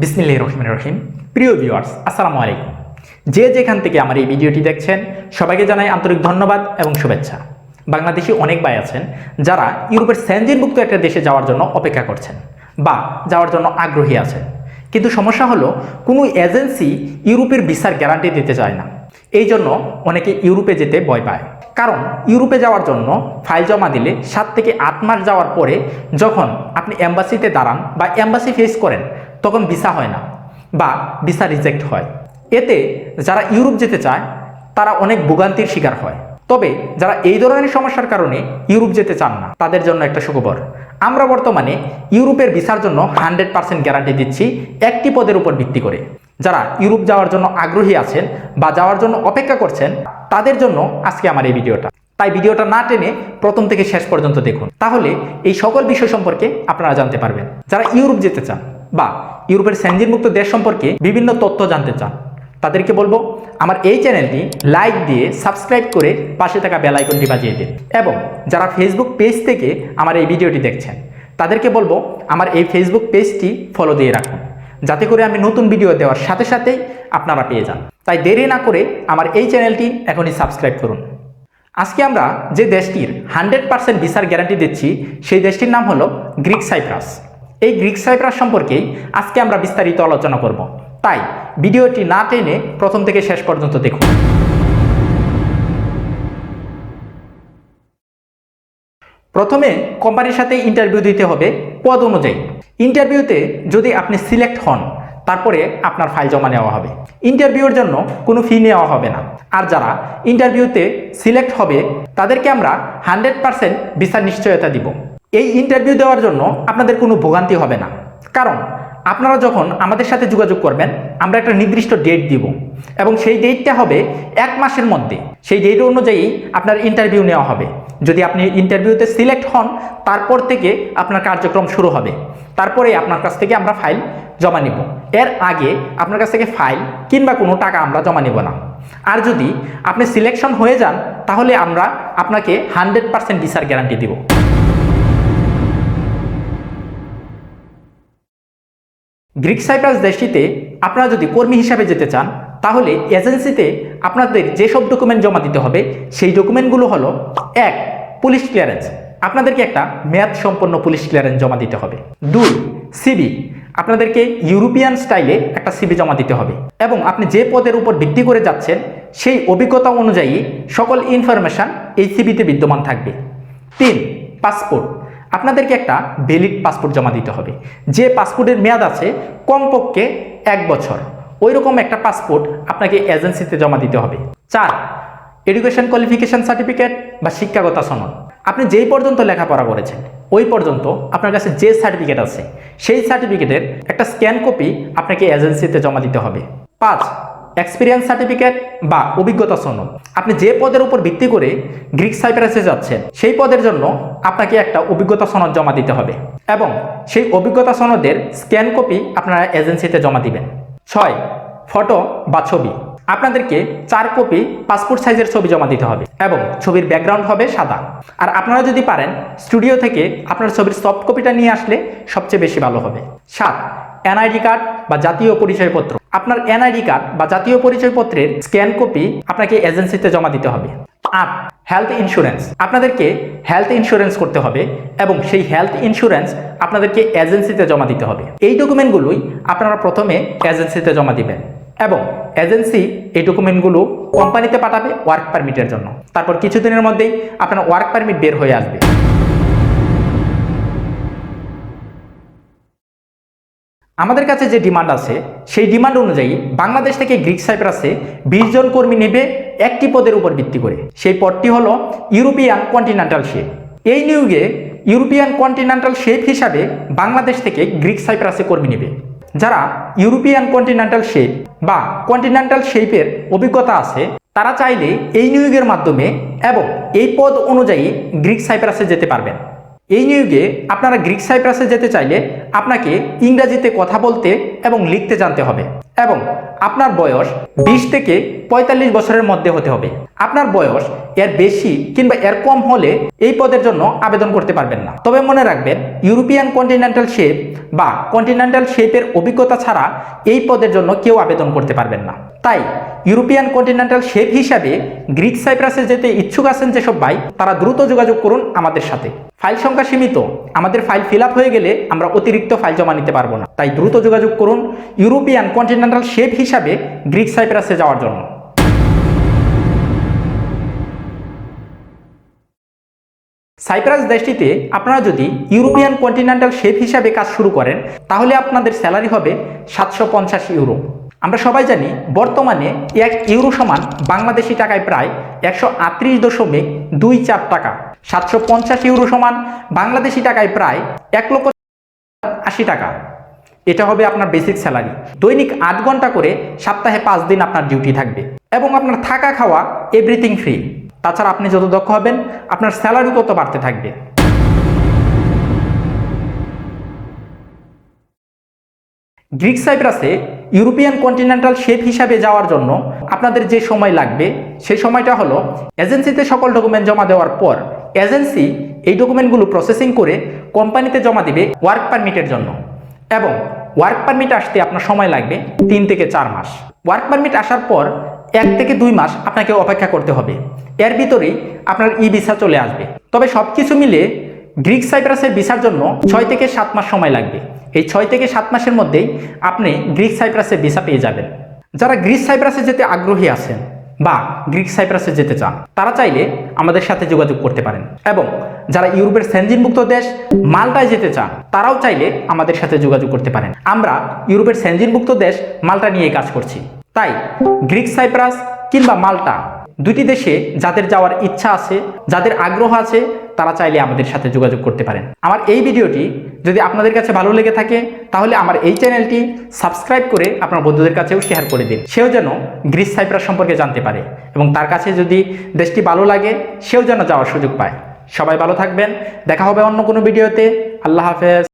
বিসমিল্লাহ রহমান রহিম। প্রিয় ভিউয়ার্স আসসালামু আলাইকুম। যে যেখান থেকে আমার এই ভিডিওটি দেখছেন, সবাইকে জানাই আন্তরিক ধন্যবাদ এবং শুভেচ্ছা। বাংলাদেশি অনেক ভাই আছেন যারা ইউরোপের স্যানজিনভুক্ত একটা দেশে যাওয়ার জন্য অপেক্ষা করছেন বা যাওয়ার জন্য আগ্রহী আছেন। কিন্তু সমস্যা হলো, কোনো এজেন্সি ইউরোপের ভিসার গ্যারান্টি দিতে চায় না। এই জন্য অনেকে ইউরোপে যেতে ভয় পায়। কারণ ইউরোপে যাওয়ার জন্য ফাইল জমা দিলে সাত থেকে আট মাস যাওয়ার পরে যখন আপনি এম্বাসিতে দাঁড়ান বা এম্বাসি ফেস করেন তখন ভিসা হয় না বা ভিসা রিজেক্ট হয়। এতে যারা ইউরোপ যেতে চায়, তারা অনেক ভোগান্তির শিকার হয়। তবে যারা এই ধরনের সমস্যার কারণে ইউরোপ যেতে চান না, তাদের জন্য একটা সুখবর। আমরা বর্তমানে ইউরোপের ভিসার জন্য হান্ড্রেড পার্সেন্ট গ্যারান্টি দিচ্ছি একটি পদের উপর ভিত্তি করে। যারা ইউরোপ যাওয়ার জন্য আগ্রহী আছেন বা যাওয়ার জন্য অপেক্ষা করছেন, তাদের জন্য আজকে আমার এই ভিডিওটা। তাই ভিডিওটা না টেনে প্রথম থেকে শেষ পর্যন্ত দেখুন। তাহলে এই সকল বিষয় সম্পর্কে আপনারা জানতে পারবেন। যারা ইউরোপ যেতে চান বা ইউরোপের মুক্ত দেশ সম্পর্কে বিভিন্ন তথ্য জানতে চান। তাদেরকে বলব, আমার এই চ্যানেলটি লাইক দিয়ে সাবস্ক্রাইব করে পাশে থাকা বেল আইকনটি বাজিয়ে দিন এবং যারা ফেসবুক পেজ থেকে আমার এই ভিডিওটি দেখছেন, তাদেরকে বলব, আমার এই ফেসবুক পেজটি ফলো দিয়ে রাখুন। যাতে করে আমি নতুন ভিডিও দেওয়ার সাথে সাথেই আপনারা পেয়ে যান। তাই দেরি না করে আমার এই চ্যানেলটি এখনই সাবস্ক্রাইব করুন। আজকে আমরা যে দেশটির হান্ড্রেড পার্সেন্ট ভিসার গ্যারান্টি দিচ্ছি, সেই দেশটির নাম হলো গ্রিক সাইপ্রাস। এই গ্রিক সাইপ্রাস সম্পর্কেই আজকে আমরা বিস্তারিত আলোচনা করব। তাই, ভিডিওটি না টেনে প্রথম থেকে শেষ পর্যন্ত দেখুন। প্রথমে কোম্পানির সাথে ইন্টারভিউ দিতে হবে পদ অনুযায়ী। ইন্টারভিউতে যদি আপনি সিলেক্ট হন, তারপরে আপনার ফাইল জমা নেওয়া হবে। ইন্টারভিউর জন্য কোনো ফি নেওয়া হবে না। আর যারা ইন্টারভিউতে সিলেক্ট হবে, তাদেরকে আমরা হান্ড্রেড পারসেন্ট ভিসার নিশ্চয়তা দিব। এই ইন্টারভিউ দেওয়ার জন্য আপনাদের কোনো ভোগান্তি হবে না। কারণ আপনারা যখন আমাদের সাথে যোগাযোগ করবেন, আমরা একটা নির্দিষ্ট ডেট দিব এবং সেই ডেটটা হবে এক মাসের মধ্যে। সেই ডেট অনুযায়ী আপনার ইন্টারভিউ নেওয়া হবে। যদি আপনি ইন্টারভিউতে সিলেক্ট হন, তারপর থেকে আপনার কার্যক্রম শুরু হবে। তারপরে আপনার কাছ থেকে আমরা ফাইল জমা নিব। এর আগে আপনার কাছ থেকে ফাইল কিংবা কোনো টাকা আমরা জমা নিব না। আর যদি আপনি সিলেকশন হয়ে যান, তাহলে আমরা আপনাকে হান্ড্রেড পার্সেন্ট ভিসার গ্যারান্টি দিব। গ্রিক সাইপ্রাস দেশটিতে আপনারা যদি কর্মী হিসাবে যেতে চান, তাহলে এজেন্সিতে আপনাদের যেসব ডকুমেন্ট জমা দিতে হবে, সেই ডকুমেন্টগুলো হলো, এক, পুলিশ ক্লিয়ারেন্স। আপনাদেরকে একটা মেয়াদ সম্পন্ন পুলিশ ক্লিয়ারেন্স জমা দিতে হবে। দুই, সিবি। আপনাদেরকে ইউরোপিয়ান স্টাইলে একটা সিবি জমা দিতে হবে। এবং আপনি যে পদের উপর ভিত্তি করে যাচ্ছেন, সেই অভিজ্ঞতা অনুযায়ী সকল ইনফরমেশান এই সিবিতে বিদ্যমান থাকবে। তিন, পাসপোর্ট। আপনাদেরকে একটা ভ্যালিড পাসপোর্ট জমা দিতে হবে। যে পাসপোর্টের মেয়াদ আছে কমপক্ষে এক বছর। ওই রকম একটা পাসপোর্ট আপনাকে এজেন্সিতে জমা দিতে হবে। চার এডুকেশন কোয়ালিফিকেশন সার্টিফিকেট বা শিক্ষাগত সনদ। আপনি যেই পর্যন্ত লেখাপড়া করেছেন, ওই পর্যন্ত আপনার কাছে যে সার্টিফিকেট আছে, সেই সার্টিফিকেটের একটা স্ক্যান কপি আপনাকে এজেন্সিতে জমা দিতে হবে। পাঁচ এক্সপিরিয়েন্স সার্টিফিকেট বা অভিজ্ঞতা সনদ। আপনি যে পদের উপর ভিত্তি করে গ্রিক সাইপ্রাসে যাচ্ছেন, সেই পদের জন্য আপনাকে একটা অভিজ্ঞতা সনদ জমা দিতে হবে এবং সেই অভিজ্ঞতা সনদের স্ক্যান কপি আপনারা এজেন্সিতে জমা দিবেন। ছয়, ফটো বা ছবি। আপনাদেরকে চার কপি পাসপোর্ট সাইজের ছবি জমা দিতে হবে এবং ছবির ব্যাকগ্রাউন্ড হবে সাদা। আর আপনারা যদি পারেন, স্টুডিও থেকে আপনার ছবির সফট কপিটা নিয়ে আসলে সবচেয়ে বেশি ভালো হবে। সাত, এনআইডি কার্ড বা জাতীয় পরিচয়পত্র। আপনার এনআইডি কার্ড বা জাতীয় পরিচয়পত্রের স্ক্যান কপি আপনাকে এজেন্সিতে জমা দিতে হবে। আট হেলথ ইন্স্যুরেন্স আপনাদেরকে হেলথ ইন্স্যুরেন্স করতে হবে এবং সেই হেলথ ইন্স্যুরেন্স আপনাদেরকে এজেন্সিতে জমা দিতে হবে। এই ডকুমেন্টগুলোই আপনারা প্রথমে এজেন্সিতে জমা দিবেন এবং এজেন্সি এই ডকুমেন্টগুলো কোম্পানিতে পাঠাবে ওয়ার্ক পারমিটের জন্য। তারপর কিছুদিনের মধ্যেই আপনার ওয়ার্ক পারমিট বের হয়ে আসবে। আমাদের কাছে যে ডিমান্ড আছে, সেই ডিমান্ড অনুযায়ী বাংলাদেশ থেকে গ্রিক সাইপ্রাসে বিশ জন কর্মী নেবে একটি পদের উপর ভিত্তি করে। সেই পদটি হল ইউরোপিয়ান কন্টিনেন্টাল শেপ এই নিয়োগে ইউরোপিয়ান কন্টিনেন্টাল শেপ হিসাবে বাংলাদেশ থেকে গ্রিক সাইপ্রাসে কর্মী নেবে। যারা ইউরোপিয়ান কন্টিনেন্টাল শেপ বা কন্টিনেন্টাল শেপের অভিজ্ঞতা আছে, তারা চাইলে এই নিয়োগের মাধ্যমে এবং এই পদ অনুযায়ী গ্রিক সাইপ্রাসে যেতে পারবেন। এই নিয়োগে আপনারা গ্রিক সাইপ্রাসে যেতে চাইলে আপনাকে ইংরাজিতে কথা বলতে এবং লিখতে জানতে হবে এবং আপনার বয়স বিশ থেকে পঁয়তাল্লিশ বছরের মধ্যে হতে হবে। আপনার বয়স এর বেশি কিংবা এর কম হলে এই পদের জন্য আবেদন করতে পারবেন না। তবে মনে রাখবেন, ইউরোপিয়ান কন্টিনেন্টাল শেপ বা কন্টিনেন্টাল শেপের অভিজ্ঞতা ছাড়া এই পদের জন্য কেউ আবেদন করতে পারবেন না। তাই ইউরোপিয়ান কন্টিনেন্টাল শেপ হিসাবে গ্রিক সাইপ্রাসে যেতে ইচ্ছুক আছেন যেসব ভাই, তারা দ্রুত যোগাযোগ করুন আমাদের সাথে। ফাইল সংখ্যা সীমিত। আমাদের ফাইল ফিল হয়ে গেলে আমরা অতিরিক্ত ফাইল জমা নিতে পারব না। তাই দ্রুত যোগাযোগ করুন ইউরোপিয়ান কন্টিনেন্টাল শেপ হিসাবে গ্রিক সাইপ্রাসে যাওয়ার জন্য। সাইপ্রাস দেশটিতে আপনারা যদি ইউরোপিয়ান কন্টিনেন্টাল শেপ হিসাবে কাজ শুরু করেন, তাহলে আপনাদের স্যালারি হবে সাতশো পঞ্চাশ ইউরো। আমরা সবাই জানি বর্তমানে এক ইউরো সমান বাংলাদেশি টাকায় প্রায় একশো আটত্রিশ দশমিক দুই চার টাকা, সাতশো পঞ্চাশ ইউরো সমান বাংলাদেশি টাকায় প্রায় এক লক্ষ আশি টাকা। এটা হবে আপনার বেসিক স্যালারি দৈনিক আট ঘণ্টা করে সপ্তাহে পাঁচ দিন আপনার ডিউটি থাকবে এবং আপনার থাকা খাওয়া এভরিথিং ফ্রি তাছাড়া আপনি যত দক্ষ হবেন, আপনার স্যালারি তত বাড়তে থাকবে। গ্রিক সাইপ্রাসে ইউরোপিয়ান কন্টিনেন্টাল শেপ হিসাবে যাওয়ার জন্য আপনাদের যে সময় লাগবে সেই সময়টা হলো এজেন্সিতে সকল ডকুমেন্ট জমা দেওয়ার পর এজেন্সি এই ডকুমেন্টগুলো প্রসেসিং করে কোম্পানিতে জমা দিবে ওয়ার্ক পারমিটের জন্য। এবং ওয়ার্ক পারমিট আসতে আপনার সময় লাগবে তিন থেকে চার মাস। ওয়ার্ক পারমিট আসার পর এক থেকে দুই মাস আপনাকে অপেক্ষা করতে হবে। এর ভিতরেই আপনার ই ভিসা চলে আসবে। তবে সব কিছু মিলে গ্রিক সাইপ্রাসের ভিসার জন্য ছয় থেকে সাত মাস সময় লাগবে। এই ছয় থেকে সাত মাসের মধ্যেই আপনি গ্রিক সাইপ্রাসে ভিসা পেয়ে যাবেন। যারা গ্রিক সাইপ্রাসে যেতে আগ্রহী আছেন বা গ্রিক সাইপ্রাসে যেতে চান, তারা চাইলে আমাদের সাথে যোগাযোগ করতে পারেন এবং যারা ইউরোপের সেনজিনভুক্ত দেশ, মাল্টায় যেতে চান, তারাও চাইলে আমাদের সাথে যোগাযোগ করতে পারেন। আমরা ইউরোপের সেনজিনভুক্ত দেশ, মাল্টা নিয়ে কাজ করছি। তাই গ্রিক সাইপ্রাস কিংবা মাল্টা দুটি দেশে যাদের যাওয়ার ইচ্ছা আছে, যাদের আগ্রহ আছে তারা চাইলে আমাদের সাথে যোগাযোগ করতে পারেন। আমার এই ভিডিওটি যদি আপনাদের কাছে ভালো লেগে থাকে, তাহলে আমার এই চ্যানেলটি সাবস্ক্রাইব করে আপনার বন্ধুদের কাছেও শেয়ার করে দিন। সেও যেন গ্রিস সাইপ্রাস সম্পর্কে জানতে পারে এবং তার কাছে যদি দেশটি ভালো লাগে, সেও যেন যাওয়ার সুযোগ পায়। সবাই ভালো থাকবেন। দেখা হবে অন্য কোনো ভিডিওতে। আল্লাহ হাফেজ।